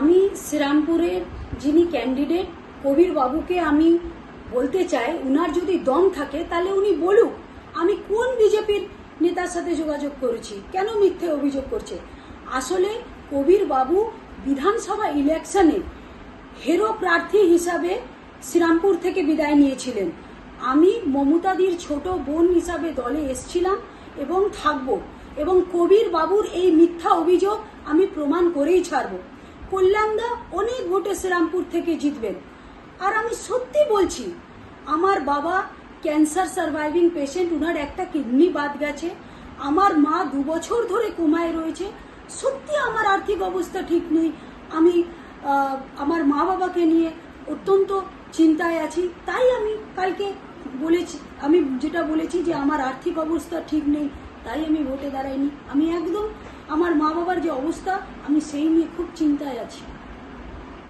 আমি শ্রীরামপুরের যিনি ক্যান্ডিডেট কবির বাবুকে আমি বলতে চাই, উনার যদি দম থাকে, তাহলে উনি বলুক, আমি কোন বিজেপির নেতার সাথে যোগাযোগ করেছি? কেন মিথ্যে অভিযোগ করছে? আসলে কবির বাবু বিধানসভা ইলেকশনে হেরো প্রার্থী হিসাবে শ্রীরামপুর থেকে বিদায় নিয়েছিলেন। আমি মমতাদির ছোট বোন হিসাবে দলে এসছিলাম এবং থাকব এবং কবির বাবুর এই মিথ্যা অভিযোগ আমি প্রমাণ করেই ছাড়ব। কল্যাণদা অনেক ভোটে শ্রীরামপুর থেকে জিতবেন। আর আমি সত্যি বলছি, আমার বাবা ক্যান্সার সার্ভাইভিং পেশেন্ট, উনার একটা কিডনি বাদ গেছে। আমার মা দু বছর ধরে কোমায় রয়েছে। সত্যি আমার আর্থিক অবস্থা ঠিক নেই। আমি আমার মা বাবাকে নিয়ে অত্যন্ত চিন্তায় আছি। তাই আমি কালকে বলেছি, আমি যেটা বলেছি যে আমার আর্থিক অবস্থা ঠিক নেই। তাই আমি ভোটে দাঁড়াইনি। আমি একদম আমার মা বাবার যে অবস্থা, আমি সেই নিয়ে খুব চিন্তায় আছি।